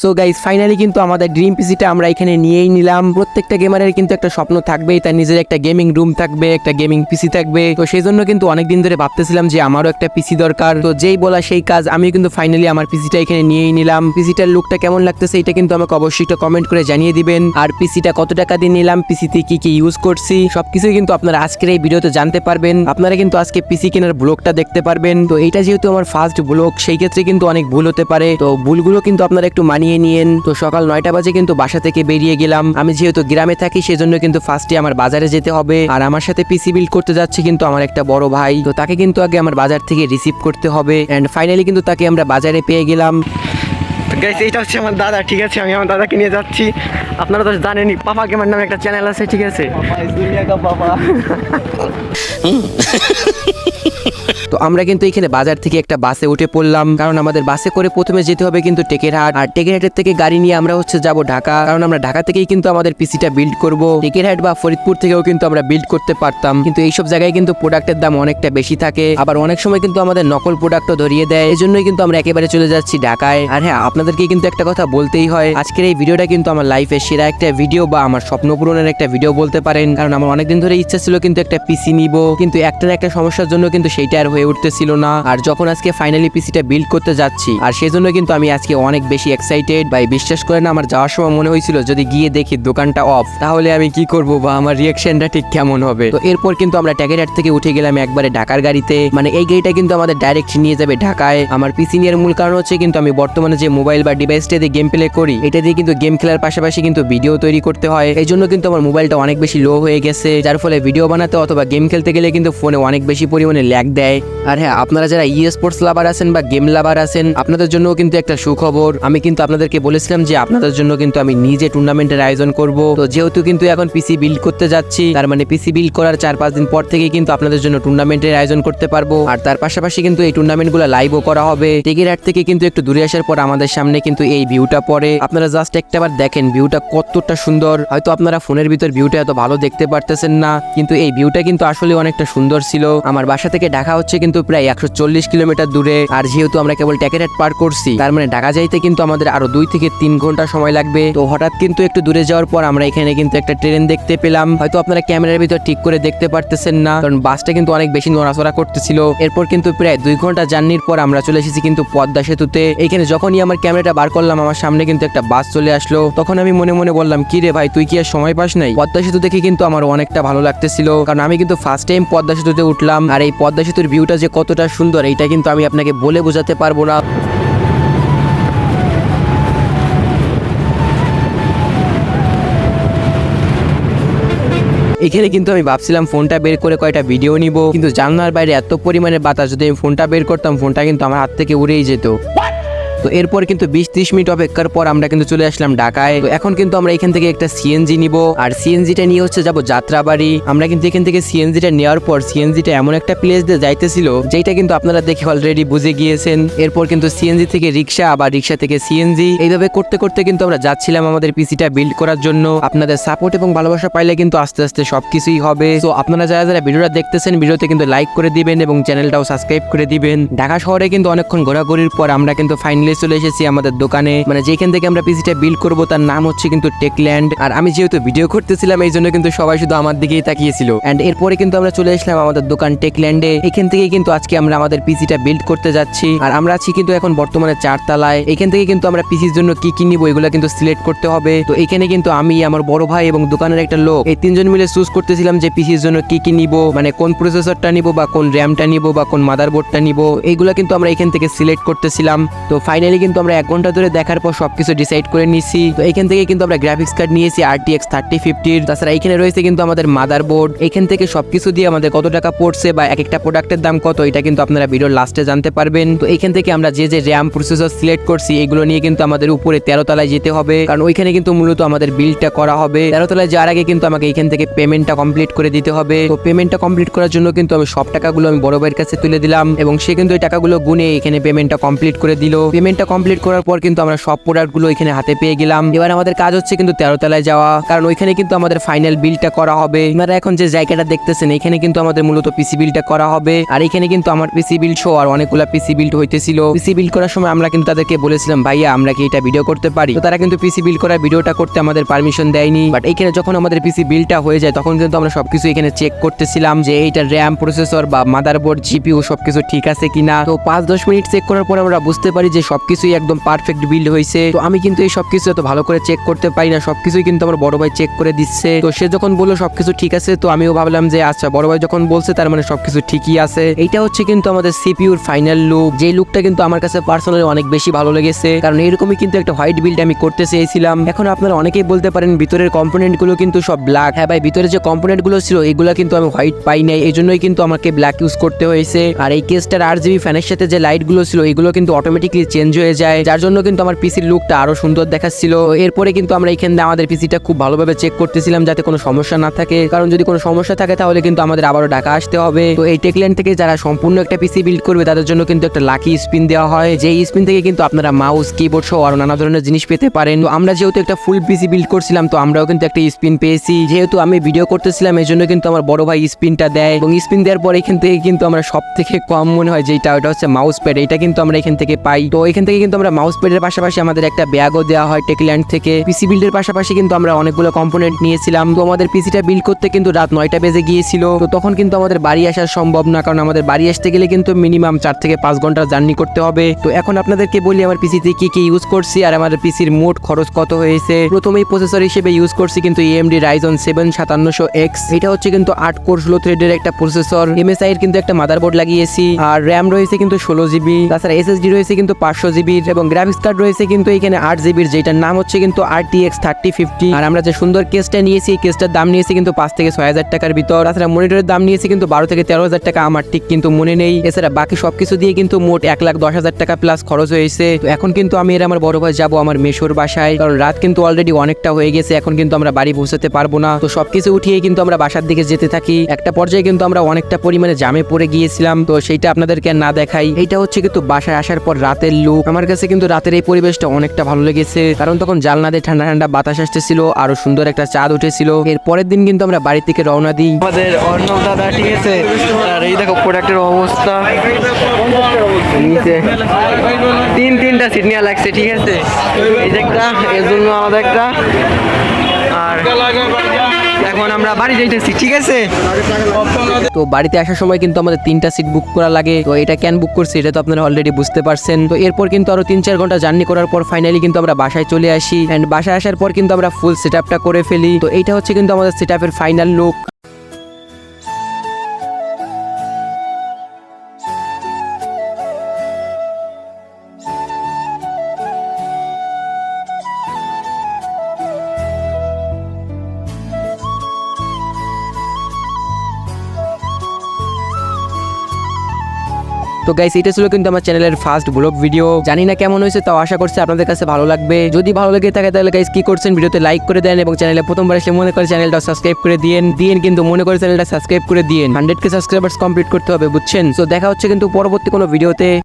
So guys finally কিন্তু আমাদের dream পিসিটা আমরা এখানে নিয়েই নিলাম। প্রত্যেকটা গেমারের কিন্তু একটা স্বপ্ন থাকবেই, তার নিজের একটা গেমিং রুম থাকবে, একটা গেমিং পিসি থাকবে। তো সেই জন্য কিন্তু অনেকদিন ধরে ভাবতেছিলাম যে আমারও একটা পিসি দরকার। তো যেই বলা সেই কাজ আমি কিন্তু ফাইনালি আমার পিসিটা এখানে নিয়েই নিলাম। পিসিটার লুকটা কেমন লাগতেছে এটা কিন্তু আমাকে অবশ্যই একটা কমেন্ট করে জানিয়ে দিবেন। আর পিসিটা কত টাকা দিয়ে নিলাম পিসিতে কি কি ইউজ করছি, সবকিছুই কিন্তু আপনারা আজকের এই ভিডিওতে জানতে পারবেন। আপনারা কিন্তু আজকে পিসি কেনার ব্লগটা দেখতে পারবেন। তো এটা যেহেতু আমার ফার্স্ট ব্লগ সেই ক্ষেত্রে কিন্তু অনেক ভুল হতে পারে। তো ভুলগুলো কিন্তু আপনারা একটু মানিয়ে নিয়েন। তো সকাল নয়টা বাজে কিন্তু বাসা থেকে বেরিয়ে গেলাম। আমি যেহেতু গ্রামে থাকি, সেজন্য কিন্তু ফার্স্টে আমার বাজারে যেতে হবে। আর আমার সাথে পিসি বিল্ড করতে যাচ্ছে কিন্তু আমার একটা বড় ভাই। তো তাকে কিন্তু আগে আমার বাজার থেকে রিসিভ করতে হবে। অ্যান্ড ফাইনালি কিন্তু তাকে আমরা বাজারে পেয়ে গেলাম। গাইস এটা হচ্ছে আমার দাদা, ঠিক আছে? আমি আমার দাদাকে নিয়ে যাচ্ছি। আপনারা তো জানেনই, পাপা গেমার নামে একটা চ্যানেল আছে, ঠিক আছে? তো আমরা কিন্তু এখানে বাজার থেকে একটা বাসে উঠে পড়লাম, কারণ আমাদের বাসে করে প্রথমে যেতে হবে কিন্তু টেকেরহাট। আর টেকেরহাটের থেকে গাড়ি নিয়ে আমরা হচ্ছে যাব ঢাকা, কারণ আমরা ঢাকা থেকেই কিন্তু আমাদের পিসিটা বিল্ড করব। টেকেরহাট বা ফরিদপুর থেকেও কিন্তু আমরা বিল্ড করতে পারতাম, কিন্তু এইসব জায়গায় কিন্তু প্রোডাক্টের দাম অনেকটা বেশি থাকে। আবার অনেক সময় কিন্তু আমাদের নকল প্রোডাক্টও ধরিয়ে দেয় এই জন্যই কিন্তু আমরা একেবারে চলে যাচ্ছি ঢাকায়। আর হ্যাঁ আপনাদেরকে কিন্তু একটা কথা বলতেই হয়। আজকের এই ভিডিওটা কিন্তু আমার লাইফের সেরা একটা ভিডিও বা আমার স্বপ্ন পূরণের একটা ভিডিও বলতে পারেন। কারণ আমার অনেকদিন ধরে ইচ্ছা ছিল কিন্তু একটা পিসি নিব। কিন্তু একটা একটা সমস্যার জন্য কিন্তু সেইটা আর হয়ে উঠতেছিল না। আর যখন আজকে ফাইনালি পিসিটা বিল্ড করতে যাচ্ছি, আর সেই জন্য কিন্তু আমি আজকে অনেক বেশি এক্সাইটেড ভাই বিশ্বাস করেন আমার যাওয়ার সময় মনে হয়েছিল, যদি গিয়ে দেখি দোকানটা অফ তাহলে আমি কি করব বা আমার রিয়াকশনটা ঠিক কেমন হবে? তো এরপর কিন্তু আমরা ট্যাগেরহাট থেকে উঠে গেলাম একবারে ঢাকার গাড়িতে। মানে এই গাড়িটা কিন্তু আমাদের ডাইরেক্ট নিয়ে যাবে ঢাকায়। আমার পিসি নিয়ে মূল কারণ হচ্ছে কিন্তু আমি বর্তমানে যে মোবাইল বা ডিভাইসটা দিয়ে গেম প্লে করি, এটা দিয়ে কিন্তু গেম খেলার পাশাপাশি কিন্তু ভিডিও তৈরি করতে হয়। এই জন্য কিন্তু আমার মোবাইলটা অনেক বেশি লো হয়ে গেছে, যার ফলে ভিডিও বানাতে অথবা গেম খেলতে গেলে কিন্তু ফোনে অনেক বেশি পরিমাণে ল্যাগ দেয়। আর হ্যাঁ আপনারা যারা ই স্পোর্টস লাভার আছেন বা গেম লাভার আছেন, আপনাদের জন্য কিন্তু একটা সুখবর। আমি কিন্তু আপনাদেরকে বলেছিলাম যে আপনাদের জন্য কিন্তু আমি নিজে টুর্নামেন্টের আয়োজন করব। তো যেহেতু কিন্তু এখন পিসি বিল্ড করতে যাচ্ছি, তার মানে পিসি বিল্ড করার চার পাঁচ দিন পর থেকে কিন্তু আপনাদের জন্য টুর্নামেন্টের আয়োজন করতে পারব। আর তার পাশাপাশি কিন্তু এই টুর্নামেন্ট টুর্নামেন্টগুলো লাইভও করা হবে। টিকিরহাট থেকে কিন্তু একটু দূরে আসার পর আমাদের সামনে কিন্তু এই ভিউটা পড়ে। আপনারা জাস্ট একটাবার দেখেন ভিউটা কতটা সুন্দর। হয়তো আপনারা ফোনের ভিতর ভিউটা এত ভালো দেখতে পারতেছেন না, কিন্তু এই ভিউটা কিন্তু আসলে অনেকটা সুন্দর ছিল। আমার বাসা থেকে ঢাকা হচ্ছে কিন্তু প্রায় একশো চল্লিশ কিলোমিটার দূরে, আর যেহেতু আমরা কেবল ট্যাকেরহাট পার করছি, তার মানে ঢাকা যাইতে কিন্তু আমাদের আরও দুই থেকে তিন ঘণ্টা সময় লাগবে। তো হঠাৎ কিন্তু একটু দূরে যাওয়ার পর আমরা এখানে কিন্তু একটা ট্রেন দেখতে পেলাম। হয়তো আপনারা ক্যামেরার ভিতর ঠিক করে দেখতে পারতেছেন না, কারণ বাসটা কিন্তু অনেক বেশি নড়াচড়া করতেছিল। এরপর কিন্তু প্রায় দুই ঘণ্টা জার্নির পর আমরা চলে এসেছি কিন্তু পদ্মা সেতুতে। এখানে যখনই আমার ক্যামেরাটা বার করলাম, আমার সামনে কিন্তু একটা বাস চলে আসলো। তখন আমি মনে মনে বললাম কি রে ভাই, তুই কি আর সময় পাস নাই? পদ্মা সেতু দেখে কিন্তু আমার অনেকটা ভালো লাগতেছিল, কারণ আমি কিন্তু ফার্স্ট টাইম পদ্মা সেতুতে উঠলাম, আর এই পদ্মা সেতুর ভিউটা যে কতটা সুন্দর, এইটা কিন্তু আমি আপনাকে বলে বোঝাতে পারব না। এখানে কিন্তু আমি ভাবছিলাম ফোনটা বের করে কয়টা ভিডিও নিব, কিন্তু জানলার বাইরে এত পরিমাণে বাতাস, যদি আমি ফোনটা বের করতাম, ফোনটা কিন্তু আমার হাত থেকে উড়েই যেত। তো এরপর কিন্তু বিশ ত্রিশ মিনিট অপেক্ষার পর আমরা কিন্তু চলে আসলাম ঢাকায়। তো এখন কিন্তু আমরা এখান থেকে একটা সিএনজি নিব। আর সিএনজিটা নিয়ে হচ্ছে যাব যাত্রাবাড়ি। আমরা কিন্তু এখান থেকে সিএনজিটা নেওয়ার পর সিএনজিটা এমন একটা প্লেস দিয়ে যাইতেছিল যেটা কিন্তু আপনারা দেখে অলরেডি বুঝে গিয়েছেন। এরপর কিন্তু সিএনজি থেকে রিক্সা, আবার রিক্সা থেকে সিএনজি এইভাবে করতে করতে কিন্তু আমরা যাচ্ছিলাম আমাদের পিসিটা বিল্ড করার জন্য। আপনাদের সাপোর্ট এবং ভালোবাসা পাইলে কিন্তু আস্তে আস্তে সবকিছুই হবে। তো আপনারা যারা যারা ভিডিওটা দেখতেছেন, ভিডিওতে কিন্তু লাইক করে দিবেন এবং চ্যানেলটাও সাবস্ক্রাইব করে দিবেন। ঢাকা শহরে কিন্তু অনেকক্ষণ ঘোরাঘুরির পর আমরা কিন্তু ফাইনালি চলে এসেছি আমাদের দোকানে। মানে যেখান থেকে আমরা পিসিটা বিল্ড করব, তার নাম হচ্ছে কিন্তু টেকল্যান্ড আর আমি যেহেতু ভিডিও করতেছিলাম, এই জন্য কিন্তু সবাই শুধু আমার দিকেই তাকিয়েছিল। এন্ড এরপরে কিন্তু আমরা চলে আসলাম আমাদের দোকান টেকল্যান্ডে এখান থেকে কিন্তু আজকে আমরা আমাদের পিসিটা বিল্ড করতে যাচ্ছি। আর আমরা আছি কিন্তু এখন বর্তমানে চারতলায়। এখান থেকে কিন্তু আমরা পিসির জন্য কি কি নিবো, এগুলো কিন্তু সিলেক্ট করতে হবে। তো এখানে কিন্তু আমি, আমার বড় ভাই এবং দোকানের একটা লোক, এই তিনজন মিলে চুজ করতেছিলাম যে পিসির জন্য কি কি নিব মানে কোন প্রসেসরটা নিব বা কোন র্যামটা নিব বা কোন মাদারবোর্ডটা নিব। এইগুলো কিন্তু আমরা এখান থেকে সিলেক্ট করতেছিলাম। তো ফাইনালি কিন্তু আমরা এক ঘণ্টা ধরে দেখার পর সবকিছু ডিসাইড করে নিছি। তো এখান থেকে কিন্তু আমরা গ্রাফিক্স কার্ড নিয়েছি আর টি আরটিএক্স থার্টি ফিফটির তাছাড়া এখানে রয়েছে কিন্তু আমাদের মাদারবোর্ড এখান থেকে সবকিছু দিয়ে আমাদের কত টাকা পড়ছে বা এক একটা প্রোডাক্টের দাম কত, এটা কিন্তু আপনারা ভিডিওর লাস্টে জানতে পারবেন। তো এখান থেকে আমরা যে যে র্যাম প্রসেসর সিলেক্ট করছি, এগুলো নিয়ে কিন্তু আমাদের উপরে তেরো তলায় যেতে হবে। কারণ ওইখানে কিন্তু মূলত আমাদের বিলটা করা হবে। তেরো তলায় যাওয়ার আগে কিন্তু আমাকে এখান থেকে পেমেন্টটা কমপ্লিট করে দিতে হবে। তো পেমেন্টটা কমপ্লিট করার জন্য কিন্তু আমি সব টাকাগুলো আমি বড় ভাইয়ের কাছে তুলে দিলাম এবং সে কিন্তু ওই টাকাগুলো গুনে এখানে পেমেন্টটা কমপ্লিট করে দিল। পেমেন্ট পেমেন্টটা কমপ্লিট করার পর কিন্তু আমরা সব প্রোডাক্টগুলো এখানে হাতে পেয়ে গেলাম। এবার আমাদের কাজ হচ্ছে কিন্তু তেরো তলায় যাওয়া। কারণ ওইখানে কিন্তু আমাদের ফাইনাল বিলটা করা হবে। আপনারা এখন যে জায়গাটা দেখতেছেন, এখানে কিন্তু আমাদের মূলত পিসি বিলটা করা হবে। আর এখানে কিন্তু আমার পিসি বিল শো আর অনেকগুলো পিসি বিল্ড হইতেছিল। পিসি বিল্ড করার সময় আমরা কিন্তু তাদেরকে বলেছিলাম, ভাইয়া, আমরা কি এটা ভিডিও করতে পারি? তো তারা কিন্তু পিসি বিল করার ভিডিওটা করতে আমাদের পারমিশন দেয়নি। বাট এখানে যখন আমাদের পিসি বিলটা হয়ে যায়, তখন কিন্তু আমরা সবকিছু এখানে চেক করতেছিলাম যে এইটা র্যাম প্রসেসর বা মাদারবোর্ড জিপিও সবকিছু ঠিক আছে কিনা। তো পাঁচ দশ মিনিট চেক করার পর আমরা বুঝতে পারি যে সবকিছুই একদম পারফেক্ট বিল্ড হয়েছে তো আমি কিন্তু এই সবকিছু এত ভালো করে চেক করতে পারি না, সবকিছুই কিন্তু আমার বড় ভাই চেক করে দিচ্ছে। তো সে যখন বলল সবকিছু ঠিক আছে, তো আমিও ভাবলাম যে আচ্ছা বড় ভাই যখন বলছে তার মানে সবকিছু ঠিকই আছে। এইটা হচ্ছে কিন্তু আমাদের সিপিউর ফাইনাল লুক যে লুকটা কিন্তু আমার কাছে পার্সোনালি অনেক বেশি ভালো লেগেছে। কারণ এরকমই কিন্তু একটা হোয়াইট বিল্ড আমি করতে চেয়েছিলাম। এখন আপনারা অনেকেই বলতে পারেন ভিতরের কম্পোনেন্টগুলো কিন্তু সব ব্ল্যাক হ্যাঁ ভাই, ভিতরে যে কম্পোনেন্টগুলো ছিল, এগুলো কিন্তু আমি হোয়াইট পাই নাই। এই জন্যই কিন্তু আমাকে ব্ল্যাক ইউজ করতে হয়েছে। আর এই কেসটার আর জিবি ফ্যানের সাথে যে লাইটগুলো ছিল, এগুলো কিন্তু অটোমেটিকলি চেঞ্জ হয়ে যায়। যার জন্য কিন্তু আমার পিসির লুকটা আরও সুন্দর দেখাচ্ছিল। এরপরে কিন্তু আমরা এখানে আমাদের পিসিটা খুব ভালোভাবে চেক করতেছিলাম যাতে কোনো সমস্যা না থাকে। কারণ যদি কোনো সমস্যা থাকে তাহলে কিন্তু আমাদের আবারও ঢাকা আসতে হবে। তো এই টেকল্যান্ড থেকে যারা সম্পূর্ণ একটা পিসি বিল্ড করবে, তাদের জন্য কিন্তু একটা লাকি স্পিন দেওয়া হয়। যে স্পিন থেকে কিন্তু আপনারা মাউস কিবোর্ড সহ আরও নানা ধরনের জিনিস পেতে পারেন। তো আমরা যেহেতু একটা ফুল পিসি বিল্ড করছিলাম, তো আমরাও কিন্তু একটা স্পিন পেয়েছি। যেহেতু আমি ভিডিও করতেছিলাম, এই জন্য কিন্তু আমার বড় ভাই স্পিনটা দেয়। এবং স্পিন দেওয়ার পর এখান থেকে কিন্তু আমরা সব থেকে কম মনে হয় যেটা ওটা হচ্ছে মাউস প্যাড এটা কিন্তু আমরা এখান থেকে পাই। তো এখান থেকে কিন্তু আমরা মাউস প্যাডের পাশাপাশি আমাদের একটা ব্যাগও দেওয়া হয় টেকল্যান্ড থেকে। পিসি বিল্ডের পাশাপাশি কিন্তু আমরা অনেকগুলো কম্পোনেন্ট নিয়েছিলাম। তো আমাদের পিসিটা বিল্ড করতে কিন্তু রাত নয়টা বেজে গিয়েছিল। তো তখন কিন্তু আমাদের বাড়ি আসা সম্ভব না, কারণ আমাদের বাড়ি আসতে গেলে কিন্তু মিনিমাম চার থেকে পাঁচ ঘণ্টা জার্নি করতে হবে। তো এখন আপনাদেরকে বলি, আমার পিসিতে কি কি ইউজ করছি আর আমাদের পিসির মোট খরচ কত হয়েছে? প্রথমেই প্রসেসর হিসেবে ইউজ করছি কিন্তু এএমডি রাইজন সেভেন সাতান্নশো এক্স এটা হচ্ছে কিন্তু আট কোর ষোলো থ্রেডের একটা প্রসেসর এমএসআই এর কিন্তু একটা মাদারবোর্ড লাগিয়েছি। আর র্যাম রয়েছে কিন্তু ষোলো জিবি তাছাড়া এসএসডি রয়েছে কিন্তু পাঁচশো জিবির এবং গ্রাফিক্স কার্ড রয়েছে কিন্তু এখানে আট জিবির যেটার নাম হচ্ছে কিন্তু R T X thirty fifty আর আমরা যে সুন্দর কেসটা নিয়েছি, এই কেসটার দাম নিয়েছি কিন্তু পাঁচ থেকে ছয় হাজার টাকার ভিতর। তাছাড়া মনিটরের দাম নিয়েছি কিন্তু বারো থেকে তেরো হাজার টাকা, আমার ঠিক কিন্তু মনে নেই। এছাড়া বাকি সবকিছু দিয়ে কিন্তু মোট এক লাখ দশ হাজার টাকা প্লাস খরচ হয়েছে। এখন কিন্তু আমি এর আমার বড় ভাই যাব আমার মেশোর বাসায়, কারণ রাত কিন্তু অলরেডি অনেকটা হয়ে গেছে, এখন কিন্তু আমরা বাড়ি পৌঁছাতে পারব না। তো সবকিছু উঠিয়ে কিন্তু আমরা বাসার দিকে যেতে থাকি। একটা পর্যায়ে কিন্তু আমরা অনেকটা পরিমাণে জামে পড়ে গিয়েছিলাম, তো সেইটা আপনাদেরকে না দেখাই। এটা হচ্ছে কিন্তু বাসায় আসার পর রাতের আমার কাছে কিন্তু রাতের এই পরিবেশটা অনেকটা ভালো লেগেছে। কারণ তখন জালনা দিয়ে ঠান্ডা ঠান্ডা বাতাস আসতেছিল, আরও সুন্দর একটা চাঁদ উঠেছিল। এর পরের দিন কিন্তু আমরা বাড়ি থেকে রওনা দিই। আমাদের অর্ণব দাদা, ঠিক আছে? আর এই দেখো প্রোডাক্টের অবস্থা। নিচে তিন, তিনটা সিট নেওয়া লাগছে, ঠিক আছে? এই যে একটা, এর জন্য আমাদের একটা। আর এখন আমরা বাড়ি যাইতেছি, ঠিক আছে? তো বাড়িতে আসার সময় কিন্তু আমাদের তিনটা সিট বুক করা লাগে। তো এটা কেন বুক করছি, এটা তো আপনারা অলরেডি বুঝতে পারছেন। তো এরপর কিন্তু আরও তিন চার ঘণ্টা জার্নি করার পর ফাইনালি কিন্তু আমরা বাসায় চলে আসি। অ্যান্ড বাসায় আসার পর কিন্তু আমরা ফুল সেট করে ফেলি। তো এইটা হচ্ছে কিন্তু আমাদের সেট ফাইনাল লুক তো গাইস এটা ছিল কিন্তু আমার চ্যানেলের ফার্স্ট ব্লগ ভিডিও জানি না কেমন হয়েছে, তাও আশা করছি আপনাদের কাছে ভালো লাগবে। যদি ভালো লেগে থাকে তাহলে গাইস কি করছেন? ভিডিওতে লাইক করে দেন এবং চ্যানেলে প্রথমবার এসে মনে করে চ্যানেলটা সাবস্ক্রাইব করে দিয়েন। দিয়েন কিন্তু মনে করে চ্যানেলটা সাবস্ক্রাইব করে দিয়েন। হান্ড্রেড কে সাবস্ক্রাইবার্স কমপ্লিট করতে হবে, বুঝছেন? তো দেখা হচ্ছে কিন্তু পরবর্তী কোনো ভিডিওতে